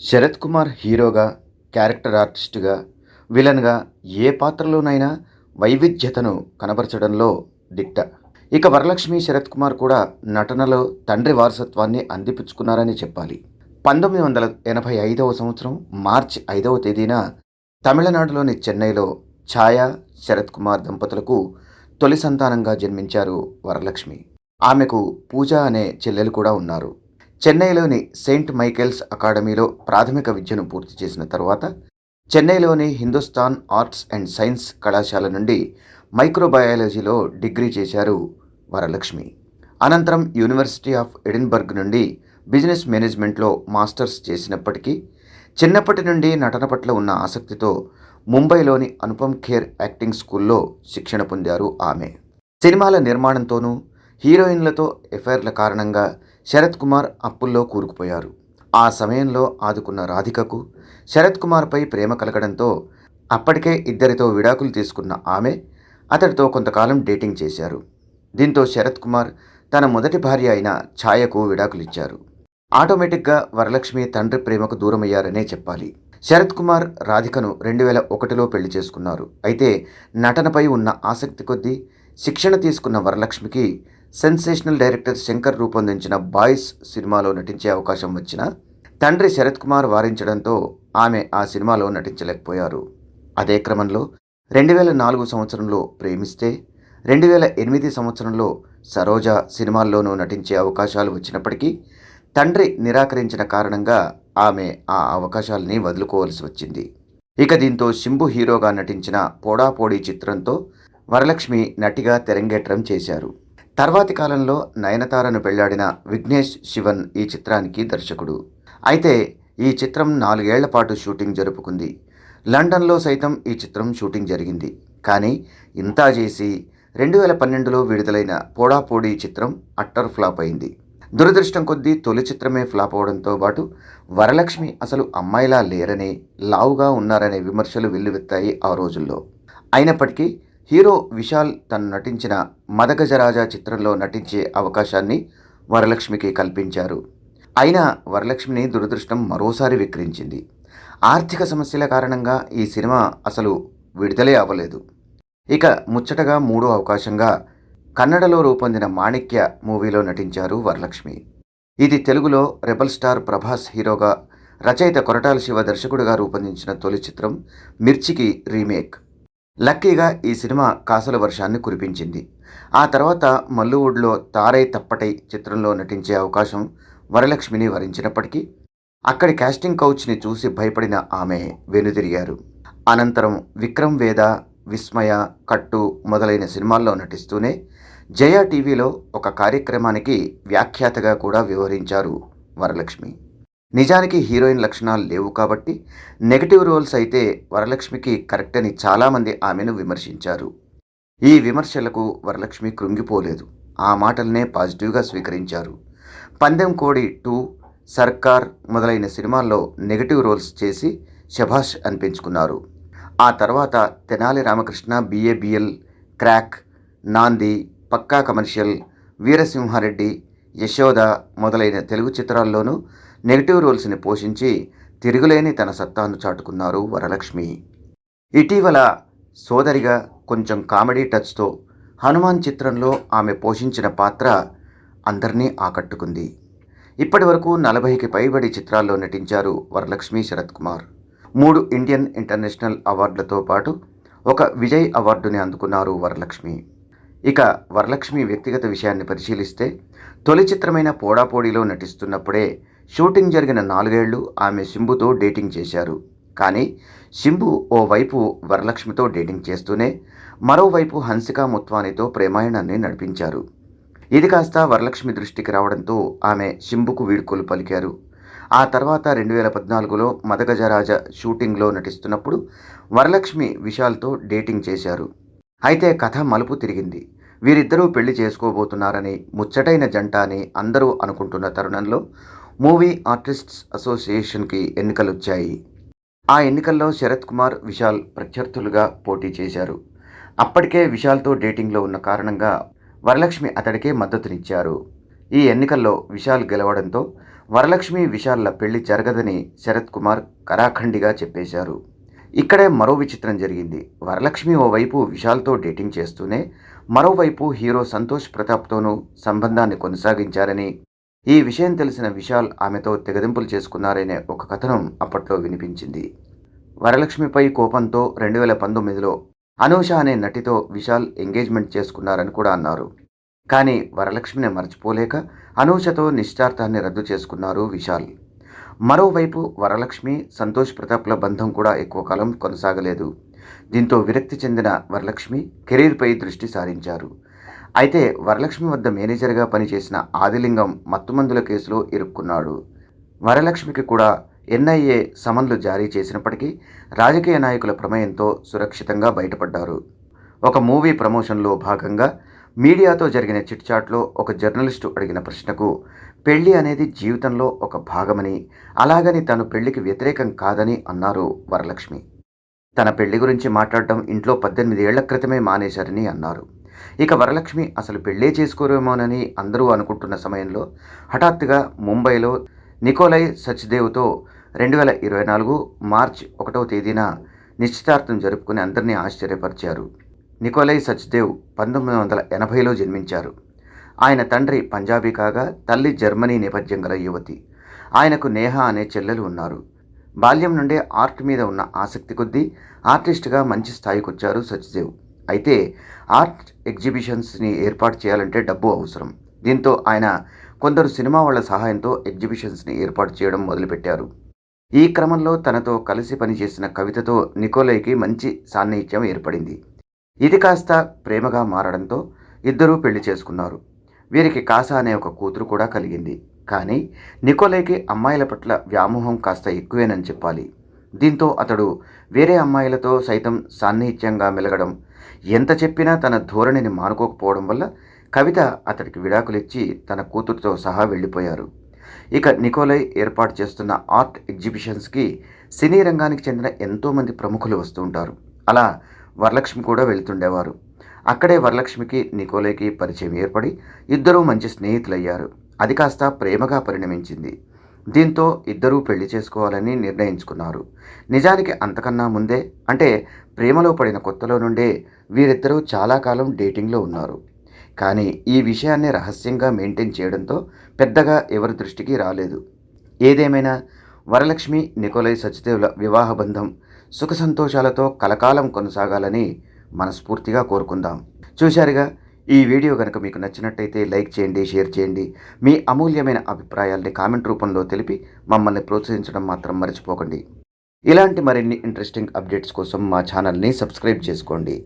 శరత్ కుమార్ హీరోగా క్యారెక్టర్ ఆర్టిస్ట్గా విలన్గా ఏ పాత్రలోనైనా వైవిధ్యతను కనబరచడంలో దిట్ట. ఇక వరలక్ష్మి శరత్ కుమార్ కూడా నటనలో తండ్రి వారసత్వాన్ని అందిపుచ్చుకున్నారని చెప్పాలి. పంతొమ్మిది వందల ఎనభై ఐదవ సంవత్సరం మార్చి ఐదవ తేదీన తమిళనాడులోని చెన్నైలో ఛాయా శరత్ కుమార్ దంపతులకు తొలి సంతానంగా జన్మించారు వరలక్ష్మి. ఆమెకు పూజ అనే చెల్లెలు కూడా ఉన్నారు. చెన్నైలోని సెయింట్ మైకేల్స్ అకాడమీలో ప్రాథమిక విద్యను పూర్తి చేసిన తరువాత చెన్నైలోని హిందుస్థాన్ ఆర్ట్స్ అండ్ సైన్స్ కళాశాల నుండి మైక్రోబయాలజీలో డిగ్రీ చేశారు వరలక్ష్మి. అనంతరం యూనివర్సిటీ ఆఫ్ ఎడిన్బర్గ్ నుండి బిజినెస్ మేనేజ్మెంట్లో మాస్టర్స్ చేసినప్పటికీ చిన్నప్పటి నుండి నటన పట్ల ఉన్న ఆసక్తితో ముంబైలోని అనుపమ్ ఖేర్ యాక్టింగ్ స్కూల్లో శిక్షణ పొందారు ఆమె. సినిమాల నిర్మాణంతోనూ హీరోయిన్లతో ఎఫైర్ల కారణంగా శరత్ కుమార్ అప్పుల్లో కూరుకుపోయారు. ఆ సమయంలో ఆదుకున్న రాధికకు శరత్ కుమార్పై ప్రేమ కలగడంతో అప్పటికే ఇద్దరితో విడాకులు తీసుకున్న ఆమె అతడితో కొంతకాలం డేటింగ్ చేశారు. దీంతో శరత్ కుమార్ తన మొదటి భార్య అయిన ఛాయకు విడాకులిచ్చారు ఆటోమేటిక్గా వరలక్ష్మి తండ్రి ప్రేమకు దూరమయ్యారనే చెప్పాలి. శరత్ కుమార్ రాధికను రెండు వేల ఒకటిలో పెళ్ళి చేసుకున్నారు. అయితే నటనపై ఉన్న ఆసక్తి కొద్దీ శిక్షణ తీసుకున్న వరలక్ష్మికి సెన్సేషనల్ డైరెక్టర్ శంకర్ రూపొందించిన బాయ్స్ సినిమాలో నటించే అవకాశం వచ్చిన తండ్రి శరత్ కుమార్ వారించడంతో ఆమె ఆ సినిమాలో నటించలేకపోయారు. అదే క్రమంలో రెండు వేల నాలుగు సంవత్సరంలో ప్రేమిస్తే రెండు వేల ఎనిమిది సంవత్సరంలో సరోజా సినిమాల్లోనూ నటించే అవకాశాలు వచ్చినప్పటికీ తండ్రి నిరాకరించిన కారణంగా ఆమె ఆ అవకాశాలని వదులుకోవాల్సి వచ్చింది. ఇక దీంతో శింభు హీరోగా నటించిన పోడాపోడీ చిత్రంతో వరలక్ష్మి నటిగా తెరంగేట్రం చేశారు. తర్వాతి కాలంలో నయనతారను పెళ్ళాడిన విఘ్నేష్ శివన్ ఈ చిత్రానికి దర్శకుడు. అయితే ఈ చిత్రం నాలుగేళ్ళ పాటు షూటింగ్ జరుపుకుంది. లండన్లో సైతం ఈ చిత్రం షూటింగ్ జరిగింది. కానీ ఇంతా చేసి రెండు వేల పన్నెండులో విడుదలైన పోడాపోడి చిత్రం అట్టర్ ఫ్లాప్ అయింది. దురదృష్టం కొద్దీ తొలి చిత్రమే ఫ్లాప్ అవడంతో పాటు వరలక్ష్మి అసలు అమ్మాయిలా లేరని లావుగా ఉన్నారనే విమర్శలు వెల్లువెత్తాయి ఆ రోజుల్లో. అయినప్పటికీ హీరో విశాల్ తను నటించిన మదగజరాజా చిత్రంలో నటించే అవకాశాన్ని వరలక్ష్మికి కల్పించారు. అయినా వరలక్ష్మిని దురదృష్టం మరోసారి విక్రించింది ఆర్థిక సమస్యల కారణంగా ఈ సినిమా అసలు విడుదలే అవ్వలేదు. ఇక ముచ్చటగా మూడో అవకాశంగా కన్నడలో రూపొందిన మాణిక్య మూవీలో నటించారు వరలక్ష్మి. ఇది తెలుగులో రెబల్ స్టార్ ప్రభాస్ హీరోగా రచయిత కొరటాల శివ దర్శకుడిగా రూపొందించిన తొలి చిత్రం మిర్చికి రీమేక్. లక్కీగా ఈ సినిమా కాసుల వర్షాన్ని కురిపించింది. ఆ తర్వాత మల్లువుడ్లో తారై తప్పటై చిత్రంలో నటించే అవకాశం వరలక్ష్మిని వరించినప్పటికీ అక్కడి కాస్టింగ్ కౌచ్ని చూసి భయపడిన ఆమె వెనుదిరిగారు. అనంతరం విక్రమ్ వేద విస్మయ కట్టు మొదలైన సినిమాల్లో నటిస్తూనే జయ టీవీలో ఒక కార్యక్రమానికి వ్యాఖ్యాతగా కూడా వ్యవహరించారు వరలక్ష్మి. నిజానికి హీరోయిన్ లక్షణాలు లేవు కాబట్టి నెగటివ్ రోల్స్ అయితే వరలక్ష్మికి కరెక్ట్ అని చాలామంది ఆమెను విమర్శించారు. ఈ విమర్శలకు వరలక్ష్మి కృంగిపోలేదు. ఆ మాటలనే పాజిటివ్గా స్వీకరించారు. పందెం కోడి టూ సర్కార్ మొదలైన సినిమాల్లో నెగటివ్ రోల్స్ చేసి శభాష్ అనిపించుకున్నారు. ఆ తర్వాత తెనాలి రామకృష్ణ బిఏబిఎల్ క్రాక్ నాంది పక్కా కమర్షియల్ వీరసింహారెడ్డి యశోద మొదలైన తెలుగు చిత్రాల్లోనూ నెగిటివ్ రోల్స్ని పోషించి తిరుగులేని తన సత్తాను చాటుకున్నారు వరలక్ష్మి. ఇటీవల సోదరిగా కొంచెం కామెడీ టచ్తో హనుమాన్ చిత్రంలో ఆమె పోషించిన పాత్ర అందరినీ ఆకట్టుకుంది. ఇప్పటి వరకు నలభైకి పైబడి చిత్రాల్లో నటించారు వరలక్ష్మి శరత్ కుమార్. మూడు ఇండియన్ ఇంటర్నేషనల్ అవార్డులతో పాటు ఒక విజయ్ అవార్డుని అందుకున్నారు వరలక్ష్మి. ఇక వరలక్ష్మి వ్యక్తిగత విషయాన్ని పరిశీలిస్తే తొలి చిత్రమైన పోడాపోడీలో నటిస్తున్నప్పుడే షూటింగ్ జరిగిన నాలుగేళ్ళు ఆమె శంభుతో డేటింగ్ చేశారు. కానీ శంభు ఓవైపు వరలక్ష్మితో డేటింగ్ చేస్తూనే మరోవైపు హన్సికా ముత్వానితో ప్రేమాయణాన్ని నడిపించారు. ఇది కాస్త వరలక్ష్మి దృష్టికి రావడంతో ఆమె శంభుకు వీడ్కోలు పలికారు. ఆ తర్వాత రెండు వేల పద్నాలుగులో మదగజరాజ షూటింగ్లో నటిస్తున్నప్పుడు వరలక్ష్మి విశాల్తో డేటింగ్ చేశారు. అయితే కథ మలుపు తిరిగింది. వీరిద్దరూ పెళ్ళి చేసుకోబోతున్నారని ముచ్చటైన జంట అని అందరూ అనుకుంటున్న తరుణంలో మూవీ ఆర్టిస్ట్స్ అసోసియేషన్కి ఎన్నికలు వచ్చాయి ఆ ఎన్నికల్లో శరత్ కుమార్ విశాల్ ప్రత్యర్థులుగా పోటీ చేశారు. అప్పటికే విశాల్తో డేటింగ్లో ఉన్న కారణంగా వరలక్ష్మి అతడికే మద్దతునిచ్చారు. ఈ ఎన్నికల్లో విశాల్ గెలవడంతో వరలక్ష్మి విశాల్ల పెళ్ళి జరగదని శరత్ కుమార్ కరాఖండిగా చెప్పేశారు. ఇక్కడే మరో విచిత్రం జరిగింది. వరలక్ష్మి ఓవైపు విశాల్తో డేటింగ్ చేస్తూనే మరోవైపు హీరో సంతోష్ ప్రతాప్తోనూ సంబంధాన్ని కొనసాగించారని ఈ విషయం తెలిసిన విశాల్ ఆమెతో తెగదింపులు చేసుకున్నారనే ఒక కథనం అప్పట్లో వినిపించింది. వరలక్ష్మిపై కోపంతో రెండు వేల పంతొమ్మిదిలో అనూష అనే నటితో విశాల్ ఎంగేజ్మెంట్ చేసుకున్నారని కూడా అన్నారు. కానీ వరలక్ష్మిని మర్చిపోలేక అనూషతో నిశ్చార్థాన్ని రద్దు చేసుకున్నారు విశాల్. మరోవైపు వరలక్ష్మి సంతోష్ ప్రతాప్ల బంధం కూడా ఎక్కువ కాలం కొనసాగలేదు. దీంతో విరక్తి చెందిన వరలక్ష్మి కెరీర్పై దృష్టి సారించారు. అయితే వరలక్ష్మి వద్ద మేనేజర్గా పనిచేసిన ఆదిలింగం మత్తుమందుల కేసులో ఇరుక్కున్నాడు. వరలక్ష్మికి కూడా ఎన్ఐఏ సమన్లు జారీ చేసినప్పటికీ రాజకీయ నాయకుల ప్రమేయంతో సురక్షితంగా బయటపడ్డారు. ఒక మూవీ ప్రమోషన్లో భాగంగా మీడియాతో జరిగిన చిట్చాట్లో ఒక జర్నలిస్టు అడిగిన ప్రశ్నకు పెళ్ళి అనేది జీవితంలో ఒక భాగమని అలాగని తను పెళ్ళికి వ్యతిరేకం కాదని అన్నారు వరలక్ష్మి. తన పెళ్ళి గురించి మాట్లాడటం ఇంట్లో పద్దెనిమిది ఏళ్ళ క్రితమే మానేశారని అన్నారు. ఇక వరలక్ష్మి అసలు పెళ్ళే చేసుకోరేమోనని అందరూ అనుకుంటున్న సమయంలో హఠాత్తుగా ముంబైలో నికోలై సచ్దేవ్తో రెండు వేల ఇరవై నాలుగు మార్చ్ ఒకటవ తేదీన నిశ్చితార్థం జరుపుకుని అందరినీ ఆశ్చర్యపరిచారు. నికోలై సచ్దేవ్ పంతొమ్మిది వందల ఎనభైలో జన్మించారు. ఆయన తండ్రి పంజాబీ కాగా తల్లి జర్మనీ నేపథ్యం గల యువతి. ఆయనకు నేహ అనే చెల్లెలు ఉన్నారు. బాల్యం నుండే ఆర్ట్ మీద ఉన్న ఆసక్తి కొద్దీ ఆర్టిస్ట్గా మంచి స్థాయికి వచ్చారు సచ్దేవ్. అయితే ఆర్ట్ ఎగ్జిబిషన్స్ని ఏర్పాటు చేయాలంటే డబ్బు అవసరం. దీంతో ఆయన కొందరు సినిమా వాళ్ళ సహాయంతో ఎగ్జిబిషన్స్ని ఏర్పాటు చేయడం మొదలుపెట్టారు. ఈ క్రమంలో తనతో కలిసి పనిచేసిన కవితతో నికోలైకి మంచి సాన్నిహిత్యం ఏర్పడింది. ఇది కాస్త ప్రేమగా మారడంతో ఇద్దరూ పెళ్ళి చేసుకున్నారు. వీరికి కాసా అనే ఒక కూతురు కూడా కలిగింది. కానీ నికోలైకి అమ్మాయిల పట్ల వ్యామోహం కాస్త ఎక్కువేనని చెప్పాలి. దీంతో అతడు వేరే అమ్మాయిలతో సైతం సాన్నిహిత్యంగా మెలగడం ఎంత చెప్పినా తన ధోరణిని మానుకోకపోవడం వల్ల కవిత అతడికి విడాకులిచ్చి తన కూతురుతో సహా వెళ్ళిపోయారు. ఇక నికోలై ఏర్పాటు చేస్తున్న ఆర్ట్ ఎగ్జిబిషన్స్కి సినీ రంగానికి చెందిన ఎంతోమంది ప్రముఖులు వస్తూ ఉంటారు. అలా వరలక్ష్మి కూడా వెళ్తుండేవారు. అక్కడే వరలక్ష్మికి నికోలైకి పరిచయం ఏర్పడి ఇద్దరూ మంచి స్నేహితులయ్యారు. అది కాస్త ప్రేమగా పరిణమించింది. దీంతో ఇద్దరూ పెళ్ళి చేసుకోవాలని నిర్ణయించుకున్నారు. నిజానికి అంతకన్నా ముందే అంటే ప్రేమలో పడిన కొత్తలో నుండే వీరిద్దరూ చాలా కాలం డేటింగ్లో ఉన్నారు. కానీ ఈ విషయాన్ని రహస్యంగా మెయింటైన్ చేయడంతో పెద్దగా ఎవరి దృష్టికి రాలేదు. ఏదేమైనా వరలక్ష్మి నికోలై సచ్దేవుల వివాహ బంధం సుఖ సంతోషాలతో కలకాలం కొనసాగాలని మనస్ఫూర్తిగా కోరుకుందాం. చూశారుగా ఈ వీడియో కనుక మీకు నచ్చినట్టయితే లైక్ చేయండి షేర్ చేయండి. మీ అమూల్యమైన అభిప్రాయాల్ని కామెంట్ రూపంలో తెలిపి మమ్మల్ని ప్రోత్సహించడం మాత్రం మర్చిపోకండి. ఇలాంటి మరిన్ని ఇంట్రెస్టింగ్ అప్డేట్స్ కోసం మా ఛానల్ని సబ్స్క్రైబ్ చేసుకోండి.